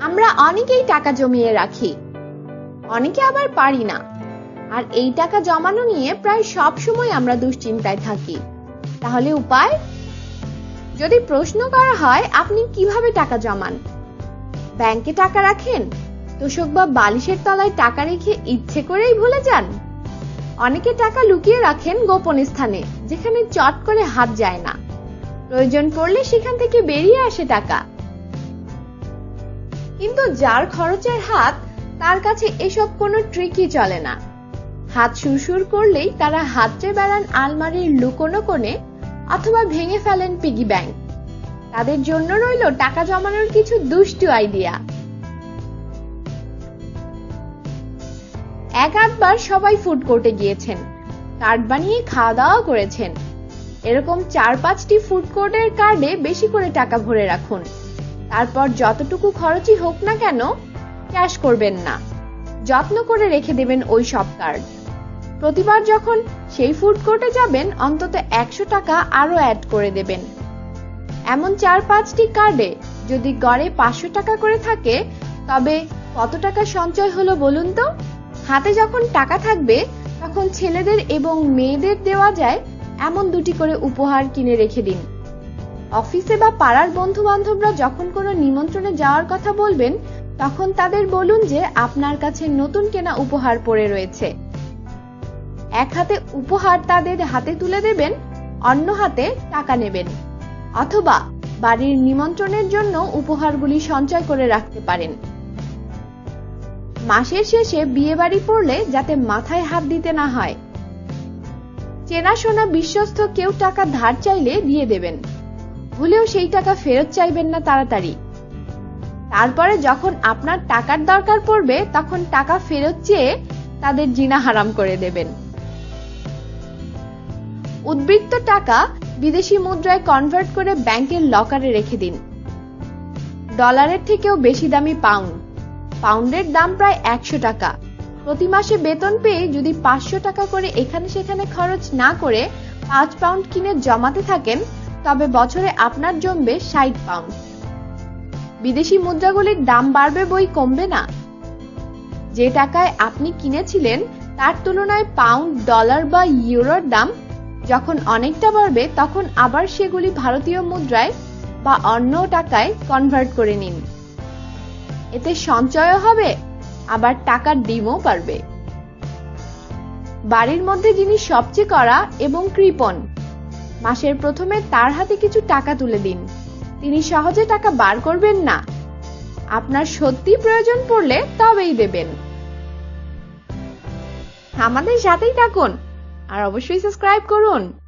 আমরা অনেকেই টাকা জমিয়ে রাখি। অনেকে আবার পারি না। আর এই টাকা জমানো নিয়ে প্রায় সব সময় আমরা দুশ্চিন্তায় থাকি। তাহলে উপায়? যদি প্রশ্ন করা হয়, আপনি কীভাবে টাকা জমান? ব্যাংকে টাকা রাখেন? তোষক বা বালিশের তলায় টাকা রেখে ইচ্ছে করেই ভুলে যান? অনেকে টাকা লুকিয়ে রাখেন গোপন স্থানে, যেখানে চট করে হাত যায় না। প্রয়োজন পড়লে সেখান থেকে বেরিয়ে আসে টাকা। কিন্তু যার খরচের হাত, তার কাছে এসব কোনো ট্রিকই চলে না। হাত সুরসুর করলেই তারা হাতড়ে বেড়ান আলমারির লুকোনো কোণে অথবা ভেঙে ফেলেন পিগি ব্যাংক তাদের জন্য রইল টাকা জমানোর কিছু দুষ্টু আইডিয়া এক আধবার সবাই ফুড কোর্টে গিয়েছেন। কার্ড বানিয়ে খাওয়া দাওয়া করেছেন। এরকম চার পাঁচটি ফুড কোর্টের কার্ডে বেশি করে টাকা ভরে রাখুন। তারপর যতটুকু খরচই হোক না কেন, ক্যাশ করবেন না। যত্ন করে রেখে দেবেন ওই সব কার্ড। প্রতিবার যখন সেই ফুড কোর্টে যাবেন, অন্তত একশো টাকা আরও অ্যাড করে দেবেন। এমন চার পাঁচটি কার্ডে যদি গড়ে পাঁচশো টাকা করে থাকে, তবে কত টাকা সঞ্চয় হলো বলুন তো? হাতে যখন টাকা থাকবে, তখন ছেলেদের এবং মেয়েদের দেওয়া যায় এমন দুটি করে উপহার কিনে রেখে দিন। অফিসে বা পাড়ার বন্ধু বান্ধবরা যখন কোনো নিমন্ত্রণে যাওয়ার কথা বলবেন, তখন তাদের বলুন যে আপনার কাছে নতুন কেনা উপহার পড়ে রয়েছে। এক হাতে উপহার তাদের হাতে তুলে দেবেন, অন্য হাতে টাকা নেবেন। অথবা বাড়ির নিমন্ত্রণের জন্য উপহারগুলি সঞ্চয় করে রাখতে পারেন। মাসের শেষে বিয়ে বাড়ি পড়লে যাতে মাথায় হাত দিতে না হয়। চেনাশোনা বিশ্বস্ত কেউ টাকা ধার চাইলে দিয়ে দেবেন। ভুলেও সেই টাকা ফেরত চাইবেন না তাড়াতাড়ি। তারপরে যখন আপনার টাকার দরকার পড়বে, তখন টাকা ফেরত চেয়ে তাদের জিনা হারাম করে দেবেন। উদ্বৃত্ত টাকা বিদেশি মুদ্রায় কনভার্ট করে ব্যাংকের লকারে রেখে দিন। ডলারের থেকেও বেশি দামি পাউন্ড পাউন্ডের দাম প্রায় একশো টাকা। প্রতি মাসে বেতন পেয়ে যদি পাঁচশো টাকা করে এখানে সেখানে খরচ না করে পাঁচ পাউন্ড কিনে জমাতে থাকেন তবে বছরে আপনার জমবে ষাট পাউন্ড। বিদেশি মুদ্রাগুলির দাম বাড়বে বই কমবে না। যে টাকায় আপনি কিনেছিলেন, তার তুলনায় পাউন্ড, ডলার বা ইউরোর দাম যখন অনেকটা বাড়বে, তখন আবার সেগুলি ভারতীয় মুদ্রায় বা অন্য টাকায় কনভার্ট করে নিন। এতে সঞ্চয়ও হবে, আবার টাকার ডিমও পারবে বাড়ির মধ্যে যিনি সবচেয়ে করা এবং কৃপণ মাসের প্রথমে তার হাতে কিছু টাকা তুলে দিন। তিনি সহজে টাকা বার করবেন না। আপনার সত্যি প্রয়োজন পড়লে তবেই দেবেন। আমাদের সাথেই থাকুন। আর অবশ্যই সাবস্ক্রাইব করুন।